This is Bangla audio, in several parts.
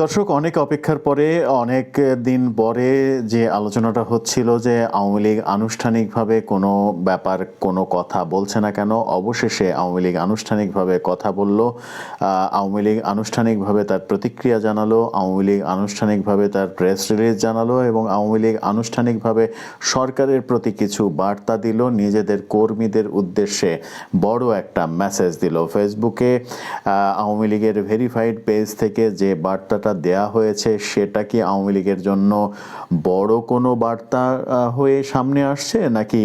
দর্শক, অনেক অপেক্ষার পরে, অনেক দিন পরে যে আলোচনাটা হচ্ছিল যে আওয়ামী লীগ আনুষ্ঠানিকভাবে কোনো ব্যাপার, কোনো কথা বলছে না কেন, অবশেষে আওয়ামী লীগ আনুষ্ঠানিকভাবে কথা বলল। আওয়ামী লীগ আনুষ্ঠানিকভাবে তার প্রতিক্রিয়া জানালো, আওয়ামী লীগ আনুষ্ঠানিকভাবে তার প্রেস রিলিজ জানালো এবং আওয়ামী লীগ আনুষ্ঠানিকভাবে সরকারের প্রতি কিছু বার্তা দিল, নিজেদের কর্মীদের উদ্দেশ্যে বড় একটা মেসেজ দিল। ফেসবুকে আওয়ামী লীগের ভেরিফাইড পেজ থেকে যে বার্তাটা দেয়া হয়েছে, সেটা কি আওয়ামী লীগের জন্য বড় কোনো বার্তা হয়ে সামনে আসছে? নাকি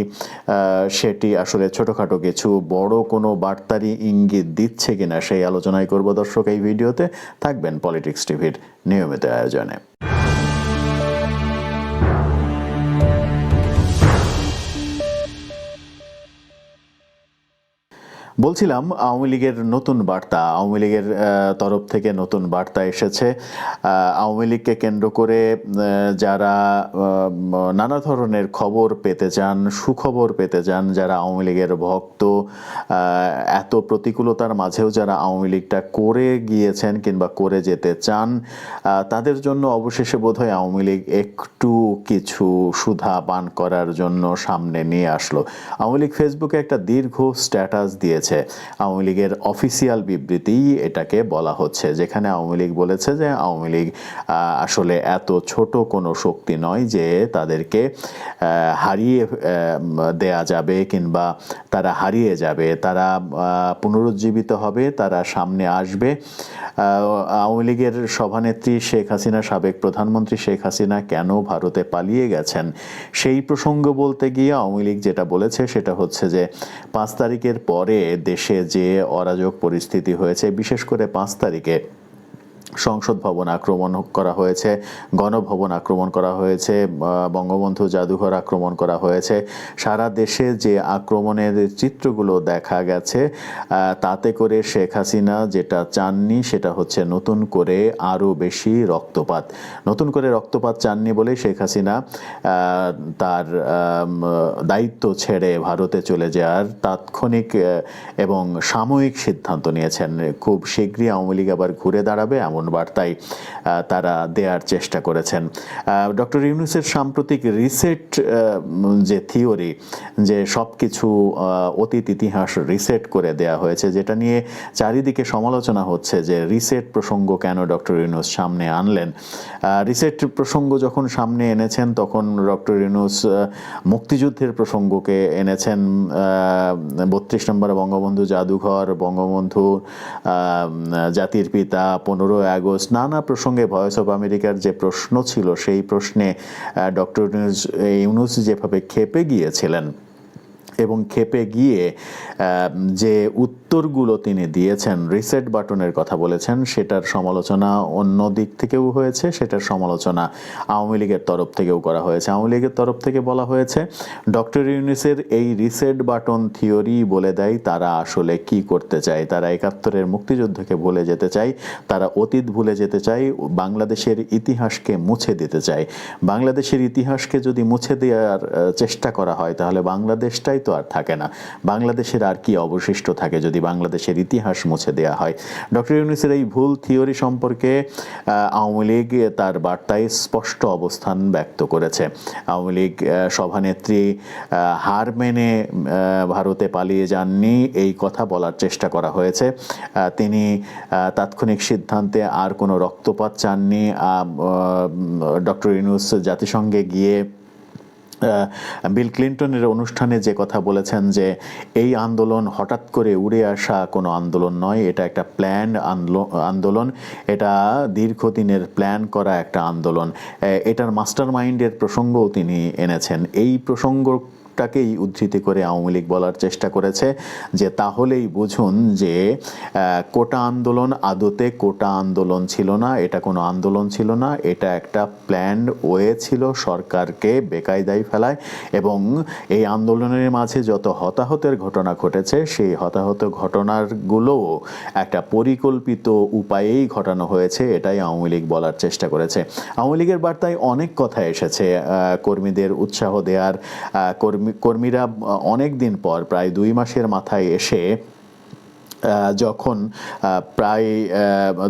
সেটি আসলে ছোটোখাটো কিছু বড় কোনো বার্তারই ইঙ্গিত দিচ্ছে কিনা, সেই আলোচনায় করব দর্শক এই ভিডিওতে। থাকবেন পলিটিক্স টিভির নিয়মিত আয়োজনে। বলছিলাম, আওয়ামী লীগের নতুন বার্তা, আওয়ামী লীগের তরফ থেকে নতুন বার্তা এসেছে। আওয়ামী লীগকে কেন্দ্র করে যারা নানা ধরনের খবর পেতে চান, সুখবর পেতে চান, যারা আওয়ামী লীগের ভক্ত এত প্রতিকূলতার মাঝেও যারা আওয়ামী লীগটা করে গিয়েছেন কিংবা করে যেতে চান তাদের জন্য অবশেষে বোধহয় আওয়ামী লীগ একটু কিছু সুধা পান করার জন্য সামনে নিয়ে আসলো। আওয়ামী লীগ ফেসবুকে একটা দীর্ঘ স্ট্যাটাস দিয়েছে। আওয়ামী লীগের অফিসিয়াল বিবৃতি এটাকে বলা হচ্ছে, যেখানে আওয়ামী লীগ বলেছে যে আওয়ামী লীগ আসলে এত ছোট কোনো শক্তি নয় যে তাদেরকে হারিয়ে দেয়া যাবে কিংবা তারা হারিয়ে যাবে। তারা পুনরুজ্জীবিত হবে, তারা সামনে আসবে। আওয়ামী লীগের সভানেত্রী শেখ হাসিনা, সাবেক প্রধানমন্ত্রী শেখ হাসিনা কেন ভারতে পালিয়ে গেছেন? সেই প্রসঙ্গ বলতে গিয়ে আওয়ামী লীগ যেটা বলেছে সেটা হচ্ছে যে পাঁচ তারিখের পরে দেশে যে অরাজক পরিস্থিতি হয়েছে বিশেষ করে পাঁচ তারিখে। সংসদ ভবন আক্রমণ করা হয়েছে, গণভবন আক্রমণ করা হয়েছে বঙ্গবন্ধু জাদুঘর আক্রমণ করা হয়েছে। সারা দেশে যে আক্রমণের চিত্রগুলো দেখা গেছে তাতে করে শেখ হাসিনা যেটা চাননি সেটা হচ্ছে নতুন করে আরও বেশি রক্তপাত। নতুন করে রক্তপাত চাননি বলে শেখ হাসিনা তার দায়িত্ব ছেড়ে ভারতে চলে যাওয়ার তাৎক্ষণিক এবং সাময়িক সিদ্ধান্ত নিয়েছেন। খুব শীঘ্রই আওয়ামী লীগ আবার ঘুরে দাঁড়াবে এমন বার্তাই আহ, তারা দেওয়ার চেষ্টা করেছেন। ডক্টর ইউনুসের সাম্প্রতিক রিসেট যে থিওরি যে সব কিছু অতীত ইতিহাস রিসেট করে দেয়া হয়েছে যেটা নিয়ে চারিদিকে সমালোচনা হচ্ছে যে রিসেট প্রসঙ্গ কেন ডক্টর ইউনুস সামনে আনলেন। রিসেট প্রসঙ্গ যখন সামনে এনেছেন তখন ডক্টর ইউনুস মুক্তিযুদ্ধের প্রসঙ্গকে এনেছেন বত্রিশ নম্বর বঙ্গবন্ধু জাদুঘর বঙ্গবন্ধু জাতির পিতা পনেরোই আগস্ট নানা প্রসঙ্গে ভয়েস অফ আমেরিকার যে প্রশ্ন ছিল, সেই প্রশ্নে ডক্টর ইউনুস যেভাবে খেপে গিয়েছিলেন এবং খেপে গিয়ে যে উত্তরগুলো তিনি দিয়েছেন রিসেট বাটনের কথা বলেছেন, সেটার সমালোচনা অন্য দিক থেকেও হয়েছে, সেটার সমালোচনা আওয়ামী লীগের তরফ থেকেও করা হয়েছে। আওয়ামী লীগের তরফ থেকে বলা হয়েছে, ডক্টর ইউনিসের এই রিসেট বাটন থিওরি বলে দেয় তারা আসলে কি করতে চায়। তারা একাত্তরের মুক্তিযুদ্ধকে ভুলে যেতে চায়, তারা অতীত ভুলে যেতে চায়, বাংলাদেশের ইতিহাসকে মুছে দিতে চায়। বাংলাদেশের ইতিহাসকে যদি মুছে দেওয়ার চেষ্টা করা হয়, তাহলে বাংলাদেশটাই তো আর থাকে না। বাংলাদেশের আর কি অবশিষ্ট থাকে যদি বাংলাদেশের ইতিহাস মুছে দেওয়া হয়? ডক্টর ইউনুসের এই ভুল থিওরি সম্পর্কে আওয়ামী লীগ তার বার্তায় স্পষ্ট অবস্থান ব্যক্ত করেছে। আওয়ামী লীগ সভানেত্রী হার মেনে ভারতে পালিয়ে যাননি, এই কথা বলার চেষ্টা করা হয়েছে। তিনি তাৎক্ষণিক সিদ্ধান্তে আর কোনো রক্তপাত চাননি। ডক্টর ইউনুস জাতিসংঘে গিয়ে বিল ক্লিন্টনের অনুষ্ঠানে যে কথা বলেছেন যে এই আন্দোলন হঠাৎ করে উড়ে আসা কোনো আন্দোলন নয়, এটা একটা প্ল্যান আন্দোলন এটা দীর্ঘদিনের প্ল্যান করা একটা আন্দোলন। এটার মাস্টার মাইন্ডের প্রসঙ্গও তিনি এনেছেন। এই প্রসঙ্গ টাকেই উদ্ধৃতি করে আওয়ামী লীগ বলার চেষ্টা করেছে যে তাহলেই বুঝুন যে কোটা আন্দোলন আদতে কোটা আন্দোলন ছিল না, এটা কোনো আন্দোলন ছিল না, এটা একটা প্ল্যান্ড ওয়ে ছিল সরকারকে বেকায়দায় ফেলায় এবং এই আন্দোলনের মাঝে যত হতাহতের ঘটনা ঘটেছে, সেই হতাহত ঘটনাগুলোও একটা পরিকল্পিত উপায়েই ঘটানো হয়েছে, এটাই আওয়ামী লীগ বলার চেষ্টা করেছে। আওয়ামী লীগের বার্তায় অনেক কথা এসেছে কর্মীদের উৎসাহ দেওয়ার কর্মী কর্মীরা অনেক দিন পর প্রায় দুই মাসের মাথায় এসে যখন প্রায়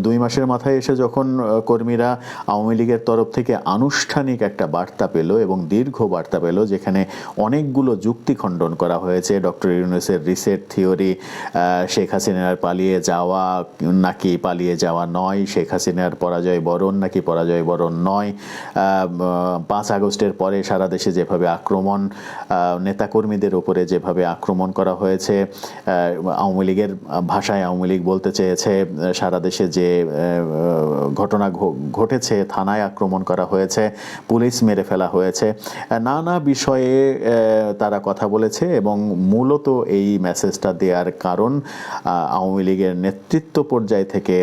দুই মাসের মাথায় এসে যখন কর্মীরা আওয়ামী লীগের তরফ থেকে আনুষ্ঠানিক একটা বার্তা পেল এবং দীর্ঘ বার্তা পেল যেখানে অনেকগুলো যুক্তি খণ্ডন করা হয়েছে। ডক্টর ইউনুসের রিসেট থিওরি শেখ হাসিনার পালিয়ে যাওয়া নাকি পালিয়ে যাওয়া নয়, শেখ হাসিনার পরাজয় বরণ নাকি পরাজয় বরণ নয় পাঁচ আগস্টের পরে সারা দেশে যেভাবে আক্রমণ নেতাকর্মীদের ওপরে যেভাবে আক্রমণ করা হয়েছে আওয়ামী লীগের ভাষায় আওয়ামী লীগ বলতে চেয়েছে, সারা দেশে যে ঘটনা ঘটেছে, থানায় আক্রমণ করা হয়েছে, পুলিশ মেরে ফেলা হয়েছে, নানা বিষয়ে তারা কথা বলেছে এবং মূলত এই মেসেজটা দেওয়ার কারণ আওয়ামী লীগের নেতৃত্ব পর্যায় থেকে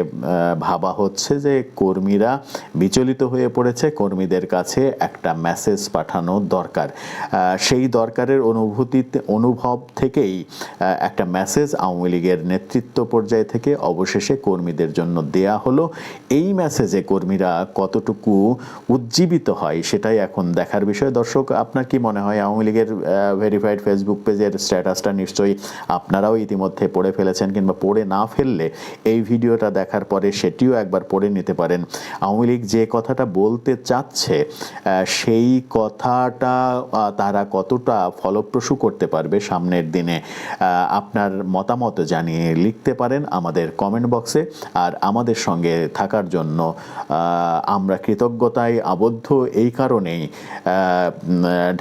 ভাবা হচ্ছে যে কর্মীরা বিচলিত হয়ে পড়েছে, কর্মীদের কাছে একটা মেসেজ পাঠানো দরকার। সেই দরকারের অনুভূতিতে অনুভব থেকেই একটা মেসেজ আওয়ামী লীগের নেতৃত্ব পর্যায় থেকে অবশেষে কর্মীদের জন্য দেয়া হলো এই মেসেজে কর্মীরা কতটুকু উজ্জীবিত হয় সেটাই এখন দেখার বিষয়। দর্শক, আপনার কি মনে হয়? আওয়ামী লীগের ভেরিফাইড ফেসবুক পেজের স্ট্যাটাসটা নিশ্চয়ই আপনারাও ইতিমধ্যে পড়ে ফেলেছেন কিংবা পড়ে না ফেললে এই ভিডিওটা দেখার পরে সেটিও একবার পড়ে নিতে পারেন। আওয়ামী লীগ যে কথাটা বলতে চাচ্ছে সেই কথাটা তারা কতটা ফলপ্রসূ করতে পারবে সামনের দিনে আপনার মতামত জানিয়ে লিখতে পারেন আমাদের কমেন্ট বক্সে আর আমাদের সঙ্গে থাকার জন্য আমরা কৃতজ্ঞতায় আবদ্ধ এই কারণেই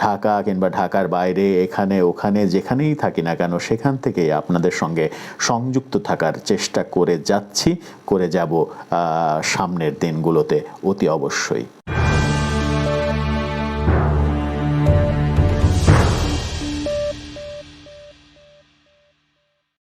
ঢাকা কিংবা ঢাকার বাইরে এখানে, ওখানে, যেখানেই থাকি না কেন, সেখান থেকেই আপনাদের সঙ্গে সংযুক্ত থাকার চেষ্টা করে যাচ্ছি, করে যাব সামনের দিনগুলোতে অতি অবশ্যই।